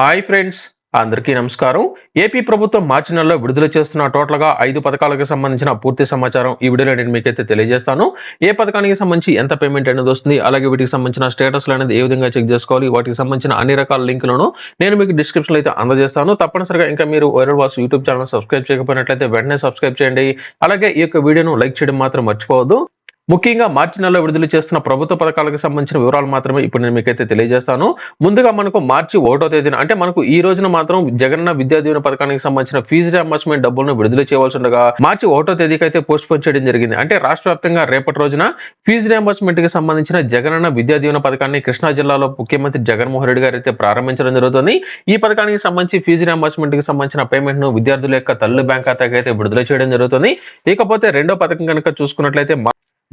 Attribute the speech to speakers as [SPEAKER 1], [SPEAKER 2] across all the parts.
[SPEAKER 1] Hi friends అందరికీ నమస్కారం. AP ప్రభుత్వం మార్చి నెలలో విడుదల చేస్తున్న టోటల్గా ఐదు పథకాలకు సంబంధించిన పూర్తి సమాచారం ఈ వీడియోలో నేను మీకైతే తెలియజేస్తాను. ఏ పథకానికి సంబంధించి ఎంత పేమెంట్ అనేది వస్తుంది అలాగే వీటికి సంబంధించిన స్టేటస్లు అనేది ఏ విధంగా చెక్ చేసుకోవాలి వాటికి సంబంధించిన అన్ని రకాల లింకులను నేను మీకు డిస్క్రిప్షన్ అయితే అందజేస్తాను. తప్పనిసరిగా ఇంకా మీరు వైరల్ వాస్ యూట్యూబ్ ఛానల్ సబ్స్క్రైబ్ చేయకపోయినట్లయితే వెంటనే సబ్స్క్రైబ్ చేయండి. అలాగే ఈ యొక్క వీడియోను లైక్ చేయడం మాత్రం మర్చిపోవద్దు. ముఖ్యంగా మార్చి నెలలో విడుదల చేస్తున్న ప్రభుత్వ పథకాలకు సంబంధించిన వివరాలు మాత్రమే ఇప్పుడు నేను మీకైతే తెలియజేస్తాను. ముందుగా మనకు మార్చి ఒకటో తేదీన అంటే మనకు ఈ రోజున మాత్రం జగన్న విద్యా దీవెన పథకానికి సంబంధించిన ఫీజు రియంబర్స్మెంట్ డబ్బులను విడుదల చేయవలసి ఉండగా మార్చి ఒకటో తేదీకి అయితే పోస్ట్ పోన్ చేయడం జరిగింది. అంటే రాష్ట్ర వ్యాప్తంగా రేపటి రోజున ఫీజు రియంబర్స్మెంట్కి సంబంధించిన జగనన్న విద్యా దీవెన పథకాన్ని కృష్ణా జిల్లాలో ముఖ్యమంత్రి జగన్మోహన్ రెడ్డి గారు అయితే ప్రారంభించడం జరుగుతుంది. ఈ పథకానికి సంబంధించి ఫీజు రియంబర్స్మెంట్కి సంబంధించిన పేమెంట్ను విద్యార్థుల యొక్క తల్లి బ్యాంక్ ఖాతాకి అయితే విడుదల చేయడం జరుగుతుంది. ఇకపోతే రెండో పథకం కనుక చూసుకున్నట్లయితే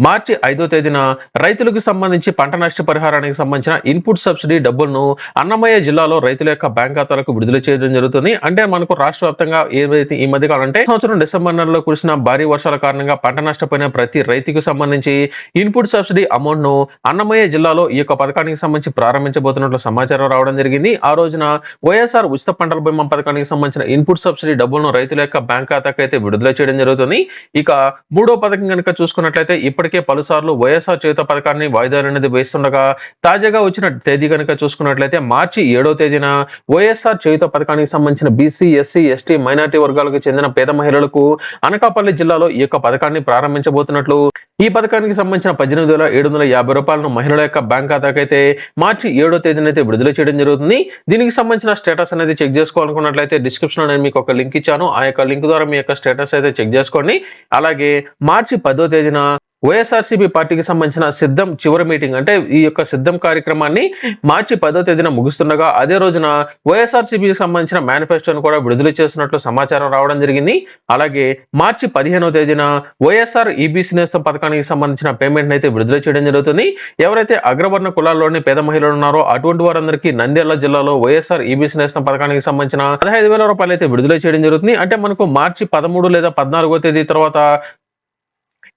[SPEAKER 1] మార్చి ఐదో తేదీన రైతులకు సంబంధించి పంట నష్ట పరిహారానికి సంబంధించిన ఇన్పుట్ సబ్సిడీ డబ్బులను అన్నమయ్య జిల్లాలో రైతుల యొక్క బ్యాంక్ ఖాతాలకు విడుదల చేయడం జరుగుతుంది. అంటే మనకు రాష్ట్ర వ్యాప్తంగా ఏదైతే ఈ మధ్య కాలంటే సంవత్సరం డిసెంబర్ నెలలో కురిసిన భారీ వర్షాల కారణంగా పంట నష్టపోయిన ప్రతి రైతుకు సంబంధించి ఇన్పుట్ సబ్సిడీ అమౌంట్ను అన్నమయ్య జిల్లాలో ఈ యొక్క పథకానికి సంబంధించి ప్రారంభించబోతున్నట్లు సమాచారం రావడం జరిగింది. ఆ రోజున వైఎస్ఆర్ ఉచిత పంటల బీమా పథకానికి సంబంధించిన ఇన్పుట్ సబ్సిడీ డబ్బులను రైతుల యొక్క బ్యాంక్ ఖాతాకు అయితే విడుదల చేయడం జరుగుతుంది. ఇక మూడో పథకం కనుక చూసుకున్నట్లయితే ఇప్పటికే పలుసార్లు వైఎస్ఆర్ చేత పథకాన్ని వాయిదాలు అనేది వేస్తుండగా తాజాగా వచ్చిన తేదీ కనుక చూసుకున్నట్లయితే మార్చి ఏడో తేదీన వైఎస్ఆర్ చేయుత పథకానికి సంబంధించిన బీసీ ఎస్సీ ఎస్టీ మైనార్టీ వర్గాలకు చెందిన పేద మహిళలకు అనకాపల్లి జిల్లాలో ఈ యొక్క పథకాన్ని ప్రారంభించబోతున్నట్లు ఈ పథకానికి సంబంధించిన పద్దెనిమిది వేల ఏడు వందల యాభై రూపాయలను మహిళల యొక్క బ్యాంక్ ఖాతాకైతే మార్చి ఏడో తేదీన అయితే విడుదల చేయడం జరుగుతుంది. దీనికి సంబంధించిన స్టేటస్ అనేది చెక్ చేసుకోవాలనుకున్నట్లయితే డిస్క్రిప్షన్లో నేను మీకు ఒక లింక్ ఇచ్చాను. ఆ యొక్క లింక్ ద్వారా మీ యొక్క స్టేటస్ అయితే చెక్ చేసుకోండి. అలాగే మార్చి పదో తేదీన వైఎస్ఆర్సీపీ పార్టీకి సంబంధించిన సిద్ధం చివరి మీటింగ్ అంటే ఈ యొక్క సిద్ధం కార్యక్రమాన్ని మార్చి పదో తేదీన ముగుస్తుండగా అదే రోజున వైఎస్ఆర్సీపీకి సంబంధించిన మేనిఫెస్టోను కూడా విడుదల చేసినట్లు సమాచారం రావడం జరిగింది. అలాగే మార్చి పదిహేనవ తేదీన వైఎస్ఆర్ ఈబీసీ నేస్తం పథకానికి సంబంధించిన పేమెంట్ అయితే విడుదల చేయడం జరుగుతుంది. ఎవరైతే అగ్రవర్ణ కులాల్లోని పేద మహిళలు ఉన్నారో అటువంటి వారందరికీ నంద్యాల జిల్లాలో వైఎస్ఆర్ ఈబీసీ నేస్తం పథకానికి సంబంధించిన పదహైదు వేల రూపాయలు అయితే విడుదల చేయడం జరుగుతుంది. అంటే మనకు మార్చి పదమూడు లేదా పద్నాలుగో తేదీ తర్వాత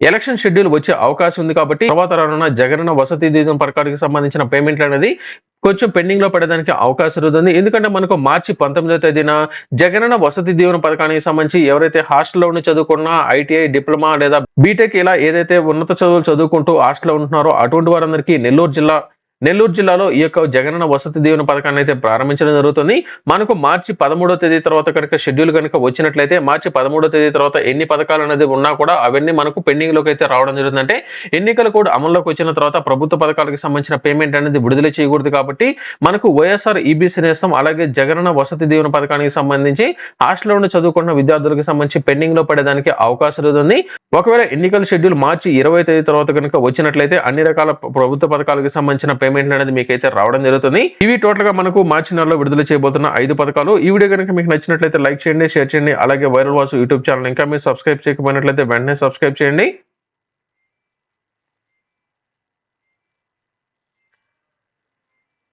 [SPEAKER 1] ఎలక్షన్ షెడ్యూల్ వచ్చే అవకాశం ఉంది కాబట్టి తర్వాత రానున్న జగనన్న వసతి దీవెన పథకానికి సంబంధించిన పేమెంట్లు అనేది కొంచెం పెండింగ్లో పడేదానికి అవకాశం ఉంది ఎందుకంటే మనకు మార్చి పంతొమ్మిదో తేదీన జగనన్న వసతి దీవెన పథకానికి సంబంధించి ఎవరైతే హాస్టల్లో ఉండి చదువుకున్నా ఐటీఐ డిప్లొమా లేదా బీటెక్ ఇలా ఏదైతే ఉన్నత చదువులు చదువుకుంటూ హాస్టల్లో ఉంటున్నారో అటువంటి వారందరికీ నెల్లూరు జిల్లా నెల్లూరు జిల్లాలో ఈ యొక్క జగనన్న వసతి దీవెన పథకాన్ని అయితే ప్రారంభించడం జరుగుతుంది. మనకు మార్చి పదమూడో తేదీ తర్వాత కనుక షెడ్యూల్ కనుక వచ్చినట్లయితే మార్చి పదమూడో తేదీ తర్వాత ఎన్ని పథకాలు అనేది ఉన్నా కూడా అవన్నీ మనకు పెండింగ్లోకి అయితే రావడం జరుగుతుంది అంటే ఎన్నికలు కూడా అమల్లోకి వచ్చిన తర్వాత ప్రభుత్వ పథకాలకు సంబంధించిన పేమెంట్ అనేది విడుదల చేయకూడదు కాబట్టి మనకు వైఎస్ఆర్ ఈబీసీ నేస్తం అలాగే జగనన్న వసతి దీవెన పథకానికి సంబంధించి హాస్టల్లో ఉండి చదువుకున్న విద్యార్థులకు సంబంధించి పెండింగ్లో పడేదానికి అవకాశం ఉంది ఒకవేళ ఎన్నికల షెడ్యూల్ మార్చి ఇరవై తేదీ తర్వాత కనుక వచ్చినట్లయితే అన్ని రకాల ప్రభుత్వ పథకాలకు సంబంధించిన పేమెంట్లు అనేది మీకైతే రావడం జరుగుతుంది. ఇవి టోటల్గా మనకు మార్చి నెలలో విడుదల చేయబోతున్న ఐదు పథకాలు. ఈ వీడియో కనుక మీకు నచ్చినట్లయితే లైక్ చేయండి షేర్ చేయండి అలాగే వైరల్ వాసు యూట్యూబ్ ఛానల్. ఇంకా మీరు సబ్స్క్రైబ్ చేయకపోయినట్లయితే వెంటనే సబ్స్క్రైబ్ చేయండి.